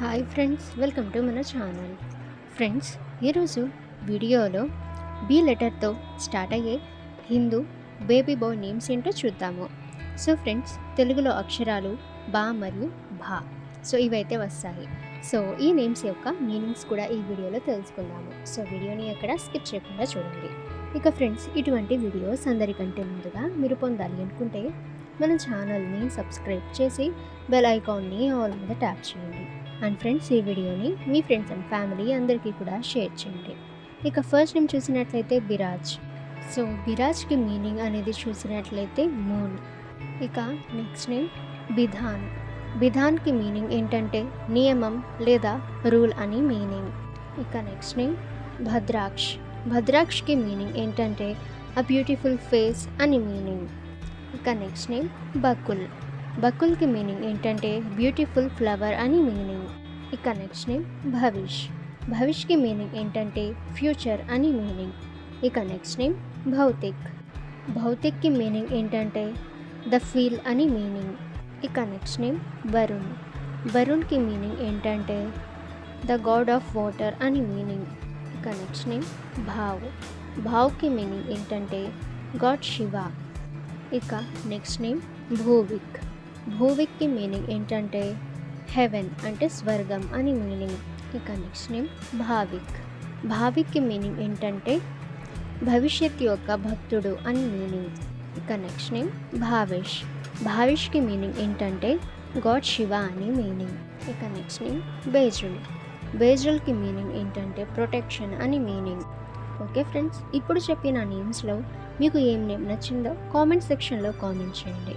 Hi friends welcome to మన channel. Friends ఈరోజు వీడియోలో బి లెటర్తో స్టార్ట్ అయ్యే హిందూ బేబీ బాయ్ నేమ్స్ ఏంటో చూద్దాము. సో ఫ్రెండ్స్ తెలుగులో అక్షరాలు బా మరియు భా. సో ఇవైతే వస్తాయి. సో ఈ నేమ్స్ యొక్క మీనింగ్స్ కూడా ఈ వీడియోలో తెలుసుకుందాము. సో వీడియోని ఎక్కడ స్కిప్ చేయకుండా చూడండి. ఇక ఫ్రెండ్స్ ఇటువంటి వీడియోస్ అందరికంటే ముందుగా మీరు పొందాలి అనుకుంటే మన ఛానల్ని సబ్స్క్రైబ్ చేసి బెల్ ఐకాన్ని ఆల్ మీద ట్యాప్ చేయండి. అండ్ ఫ్రెండ్స్ ఈ వీడియోని మీ ఫ్రెండ్స్ అండ్ ఫ్యామిలీ అందరికీ కూడా షేర్ చేయండి. ఇక ఫస్ట్ నేమ్ చూసినట్లయితే బిరాజ్. సో బిరాజ్కి మీనింగ్ అనేది చూసినట్లయితే మూన్ ఇక నెక్స్ట్ నేమ్ బిధాన్. బిధాన్కి మీనింగ్ ఏంటంటే నియమం లేదా రూల్ అని మీనింగ్. ఇక నెక్స్ట్ నేమ్ భద్రాక్ష్. భద్రాక్షకి మీనింగ్ ఏంటంటే అ బ్యూటిఫుల్ ఫేస్ అని మీనింగ్. ఇక నెక్స్ట్ నేమ్ బకుల్. బకుల్కి మీనింగ్ ఏంటంటే బ్యూటిఫుల్ ఫ్లవర్ అని మీనింగ్ ఇక నెక్స్ట్ నేమ్ భవిష్ భవిష్కి మీనింగ్ ఏంటంటే ఫ్యూచర్ అని మీనింగ్ ఇక నెక్స్ట్ నేమ్ భౌతిక్ భౌతిక్కి మీనింగ్ ఏంటంటే ద ఫీల్ అని మీనింగ్ ఇక నెక్స్ట్ నేమ్ వరుణ్ వరుణ్కి మీనింగ్ ఏంటంటే ద గాడ్ ఆఫ్ వాటర్ అని మీనింగ్ ఇక నెక్స్ట్ నేమ్ భావ్ భావ్కి మీనింగ్ ఏంటంటే గాడ్ శివ ఇక నెక్స్ట్ నేమ్ భూవిక్ భూవిక్కి మీనింగ్ ఏంటంటే హెవెన్ అంటే స్వర్గం అని మీనింగ్ ఇక నెక్స్ట్ నేమ్ భావిక్. భావిక్కి మీనింగ్ ఏంటంటే భవిష్యత్ యొక్క భక్తుడు అని మీనింగ్ ఇక నెక్స్ట్ నేమ్ భావేష్. భావిష్కి మీనింగ్ ఏంటంటే గాడ్ శివ అని మీనింగ్ ఇక నెక్స్ట్ నేమ్ బేజుల్. బేజుల్కి మీనింగ్ ఏంటంటే ప్రొటెక్షన్ అని మీనింగ్ ఓకే ఫ్రెండ్స్ ఇప్పుడు చెప్పిన నేమ్స్లో మీకు ఏం నేమ్ నచ్చిందో కామెంట్ సెక్షన్లో కామెంట్ చేయండి.